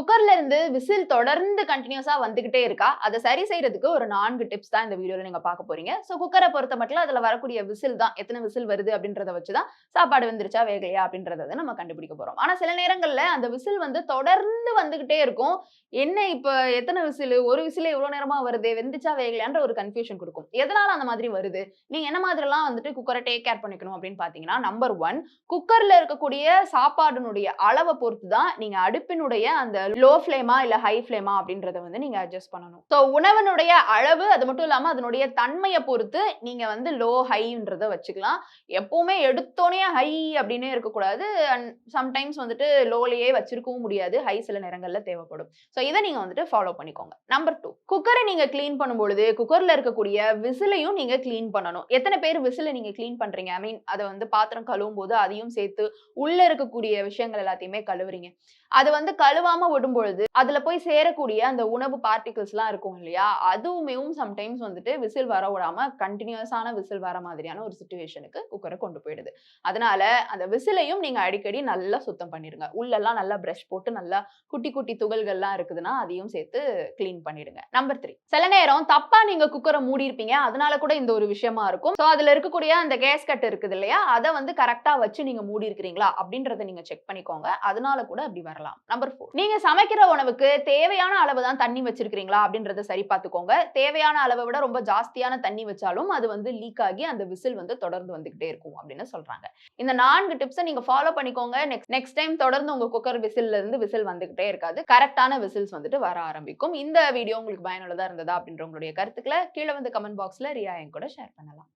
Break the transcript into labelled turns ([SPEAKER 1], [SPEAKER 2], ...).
[SPEAKER 1] குக்கர்ல இருந்து விசில் தொடர்ந்து கண்டினியூஸா வந்துகிட்டே இருக்கா? அதை சரி செய்யறதுக்கு ஒரு நான்கு டிப்ஸ் தான் இந்த வீடியோல நீங்க பார்க்க போறீங்க. ஸோ குக்கரை பொறுத்த மட்டும் அதுல வரக்கூடிய விசில் தான். எத்தனை விசில் வருது அப்படின்றத வச்சுதான் சாப்பாடு வெந்துருச்சா வேகலையா அப்படின்றத நம்ம கண்டுபிடிக்க போறோம். ஆனா சில நேரங்கள்ல அந்த விசில் வந்து தொடர்ந்து வந்துகிட்டே இருக்கும். என்ன இப்ப எத்தனை விசில்? ஒரு விசில் எவ்வளவு நேரமா வருது? வெந்துச்சா வேகலையான்ற ஒரு கன்ஃபியூஷன் கொடுக்கும். எதனால அந்த மாதிரி வருது? நீங்க என்ன மாதிரிலாம் வந்துட்டு குக்கரை டேக் கேர் பண்ணிக்கணும் அப்படின்னு பாத்தீங்கன்னா நம்பர் ஒன் குக்கர்ல இருக்கக்கூடிய சாப்பாடுனுடைய அளவை பொறுத்து தான் நீங்க அடுப்பினுடைய அந்த லோ ஃப்ளேமா இல்ல ஹை ஃப்ளேமா அப்படின்றத வந்து நீங்க அட்ஜஸ்ட் பண்ணணும். ஸோ உணவனுடைய அளவு அது மட்டும் இல்லாம அதனுடைய தன்மையை பொறுத்து நீங்க வந்து லோ ஹைன்றத வச்சுக்கலாம். எப்பவுமே எடுத்தோடனே ஹை அப்படின்னே இருக்கக்கூடாது. அண்ட் சம்டைம்ஸ் வந்துட்டு லோலையே வச்சிருக்கவும் முடியாது. ஹை சில நேரங்களில் தேவைப்படும். ஸோ இதை நீங்க வந்துட்டு ஃபாலோ பண்ணிக்கோங்க. நம்பர் டூ குக்கரை நீங்க க்ளீன் பண்ணும்பொழுது குக்கர்ல இருக்கக்கூடிய விசிலையும் நீங்க க்ளீன் பண்ணணும். எத்தனை பேர் விசிலை நீங்க க்ளீன் பண்றீங்க? ஐ மீன் அதை வந்து பாத்திரம் கழுவும் போது அதையும் சேர்த்து உள்ள இருக்கக்கூடிய விஷயங்கள் எல்லாத்தையுமே கழுவுறீங்க. அது வந்து கழுவாம போடும் பொழுது அதுல போய் சேரக்கூடிய அந்த உணவு பார்ட்டிகிள்ஸ் எல்லாம் இருக்கும் இல்லையா? அதுவுமே சம்டைம்ஸ் வந்துட்டு விசில் வர விடாம கண்டினியூஸான விசில் வர மாதிரியான ஒரு சுச்சுவேஷனுக்கு குக்கரை கொண்டு போயிடுது. அதனால அந்த விசிலையும் நீங்க அடிக்கடி நல்லா சுத்தம் பண்ணிடுங்க. உள்ளெல்லாம் நல்லா ப்ரஷ் போட்டு நல்லா குட்டி குட்டி துகள்கள்லாம் இருக்குதுன்னா அதையும் சேர்த்து கிளீன் பண்ணிடுங்க. நம்பர் த்ரீ சில நேரம் தப்பா நீங்க குக்கரை மூடி இருப்பீங்க அதனால கூட இந்த ஒரு விஷயமா இருக்கும். ஸோ அதுல இருக்கக்கூடிய அந்த கேஸ் கட் இருக்குது இல்லையா? அதை வந்து கரெக்டா வச்சு நீங்க மூடி இருக்கிறீங்களா அப்படின்றத நீங்க செக் பண்ணிக்கோங்க. அதனால கூட அப்படி வரலாம். நம்பர் ஃபோர் நீங்க சமைக்கிற உணவுக்கு தேவையான அளவு தான் தண்ணி வச்சிருக்கீங்களா அப்படின்றத சரி பார்த்துக்கோங்க. தேவையான அளவை விட ரொம்ப ஜாஸ்தியான தண்ணி வச்சாலும் அது வந்து லீக் ஆகி அந்த விசில் வந்து தொடர்ந்து வந்துகிட்டே இருக்கும் அப்படின்னு சொல்றாங்க. இந்த நான்கு டிப்ஸை நீங்க ஃபாலோ பண்ணிக்கோங்க. நெக்ஸ்ட் நெக்ஸ்ட் டைம் தொடர்ந்து உங்க குக்கர் விசில்ல இருந்து விசில் வந்துகிட்டே இருக்காது. கரெக்டான விசில்ஸ் வந்துட்டு வர ஆரம்பிக்கும். இந்த வீடியோ உங்களுக்கு பயனுள்ளதா இருந்ததா அப்படின்ற உங்களுடைய கருத்துக்களை கீழே வந்து கமெண்ட் பாக்ஸ்ல ரியா என் கூட ஷேர் பண்ணலாம்.